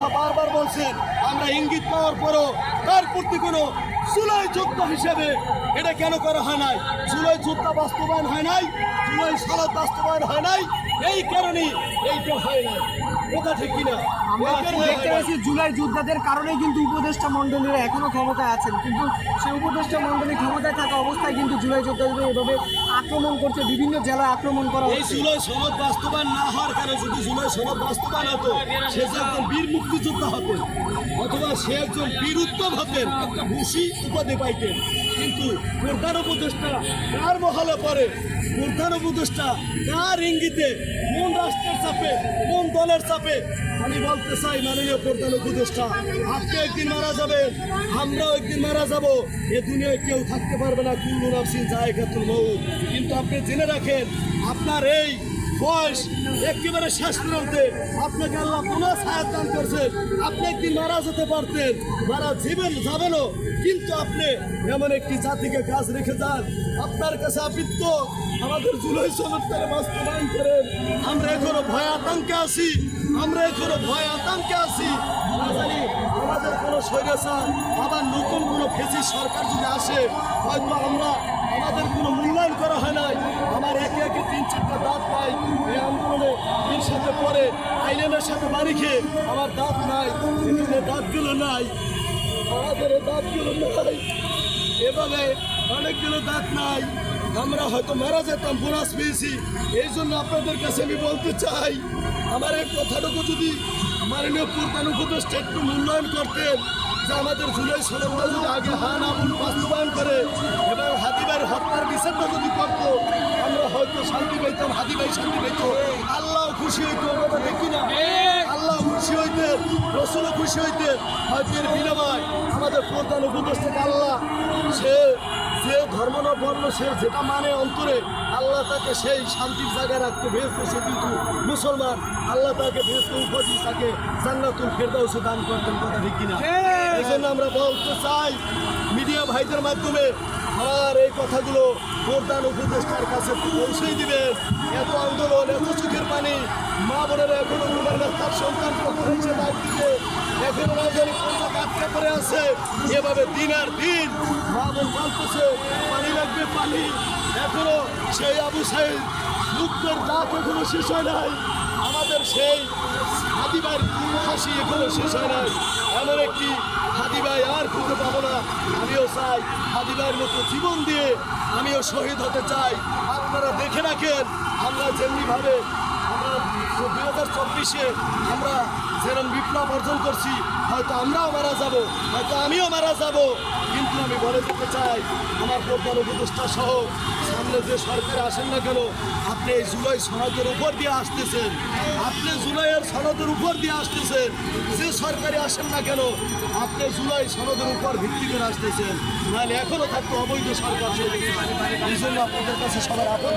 বারবার বলছেন আমরা ইঙ্গিত পাওয়ার পরও তার প্রতি কোনো জুলাই যোদ্ধা হিসেবে এটা কেন করা হয় নাই? জুলাই যোদ্ধা বাস্তবায়ন হয় নাই? জুলাই সালাদ বাস্তবায়ন হয় নাই? এই কারণেই এইটা হয় নাই কথা ঠিক কিনা? আমরা কারণে দেখতে পাচ্ছি জুলাই যোদ্ধাদের কারণেই কিন্তু উপদেষ্টা মণ্ডলীরা এখনও ক্ষমতায় আছেন। কিন্তু সেই উপদেষ্টা মণ্ডলী ক্ষমতায় থাকা অবস্থায় কিন্তু জুলাই যোদ্ধাদের এভাবে আক্রমণ করছে বিভিন্ন জেলায় আক্রমণ করা এই জুলাই সনদ বাস্তবায়ন না হওয়ার কারণে যদি জুলাই সনদ বাস্তবায়ন হতো সে একজন বীর মুক্তিযোদ্ধা হতেন অথবা সে একজন বীর উত্তম হতেন ভূষি উপাধি পাইতেন। কিন্তু প্রধান উপদেষ্টা কার মহলে পড়ে প্রধান উপদেষ্টা কার ইঙ্গিতে কোন রাষ্ট্রের চাপে, কোন দলের চাপে? আমি বলতে চাই, মাননীয় প্রধান উপদেষ্টা, আপনি একদিন মারা যাবেন, আমরাও একদিন মারা যাব। এ দুনিয়ায় কেউ থাকতে পারবে না। কুল্লু নাফসিন জায়গাতুল মৌত কিন্তু আপনি জেনে রাখেন, আপনার এই বয়স একেবারে শেষ প্রান্তে আপনাকে আল্লাহ পুনঃ সাহায্য দান করছেন আপনি একদিন মারা যেতে পারতেন মারা জীবন যাবেনও। কিন্তু আপনি এমন একটি জাতিকে কাজ রেখে যান। আপনার কাছে আবৃত্ত, আমাদের জুলাই চমৎকারে বাস্তবায়ন করেন। আমরা এখনও ভয় আতঙ্কে আছি, আমরা এখনও ভয় আতঙ্কে আছি। না জানি আমাদের কোনো স্বৈরাচার, আবার নতুন কোনো ফেসি সরকার যদি আসে, হয়তো আমরা আমাদের কোনো মূল্যায়ন করা হয় নাই আমার একে একে তিন চারটা দাঁত নাই এই আন্দোলনে এর সাথে পরে সাথে আমার দাঁত নাই দাঁতগুলো নাই আমাদের দাঁতগুলো নাই। এভাবে অনেকগুলো দাঁত নাই। আমরা হয়তো মারা যেতাম, বোনাস পেয়েছি। এই জন্য আপনাদের কাছে আমি বলতে চাই, আমার এই কথাটুকু যদি মাননীয় প্রধান উপদেষ্টা একটু মূল্যায়ন করতেন, যে আমাদের জুলাই সনদটা যদি আগে হান আমল বাস্তবায়ন করে এবং হাতিবাইয়ের হত্যার বিচারটা যদি করতো, আমরা হয়তো শান্তি পাইতাম, হাতিবাই শান্তি রসুলও খুশি হইতেন এর বিনিময় আমাদের প্রধান উপদেষ্টাকে আল্লাহ সে যে ধর্ম না বর্ণ সে যেটা মানে অন্তরে আল্লাহ তাকে সেই শান্তির জায়গায় রাখতে ভেস্তে সে কিন্তু মুসলমান। আল্লাহ তাকে ভেস্তে উপাধি তাকে জান্নাতুল ফেরদাউসে দান করতেন কথা ঠিক কিনা? এই জন্য আমরা বলতে চাই মিডিয়া ভাইদের মাধ্যমে এই কথাগুলো প্রধান উপদেষ্টার কাছে পৌঁছেই দিবেন। এত আন্দোলন, এত চোখের পানি মা বোনেরা এখনও তার সন্তান দিতে, এখনও রাজধানী আটকে পড়ে আছে। এভাবে দিন আর দিন মা বোন বলতেছে, পানি লাগবে, পানি। এখনও সেই আবু সাহেব মুক্তের ডাক এখনও শেষ হয় নাই। আমাদের সেই হাতিবার ফাঁসি এখনও শেষ হয় নাই এমন একটি হাতিবাই আর খুঁজে পাবো না আমিও চাই হাতিবাইয়ের মতো জীবন দিয়ে আমিও শহীদ হতে চাই। আপনারা দেখে রাখেন আমরা যেমনিভাবে দুই হাজার চব্বিশে আমরা যেরকম বিপ্লব অর্জন করছি, হয়তো আমরাও মারা যাব, হয়তো আমিও মারা যাব। কিন্তু আমি বলে দিতে চাই, আমার প্রধান উপদেষ্টা সহ, সামনে যে সরকারে আসেন না কেন, আপনি এই জুলাই সনদের উপর দিয়ে আসতেছেন। আপনি জুলাইয়ের সনদের উপর দিয়ে আসতেছেন। যে সরকারে আসেন না কেন, আপনি জুলাই সনদের উপর ভিত্তি করে আসতেছেন। নাহলে এখনও থাকতো অবৈধ সরকার এই জন্য আপনাদের কাছে সবার আপন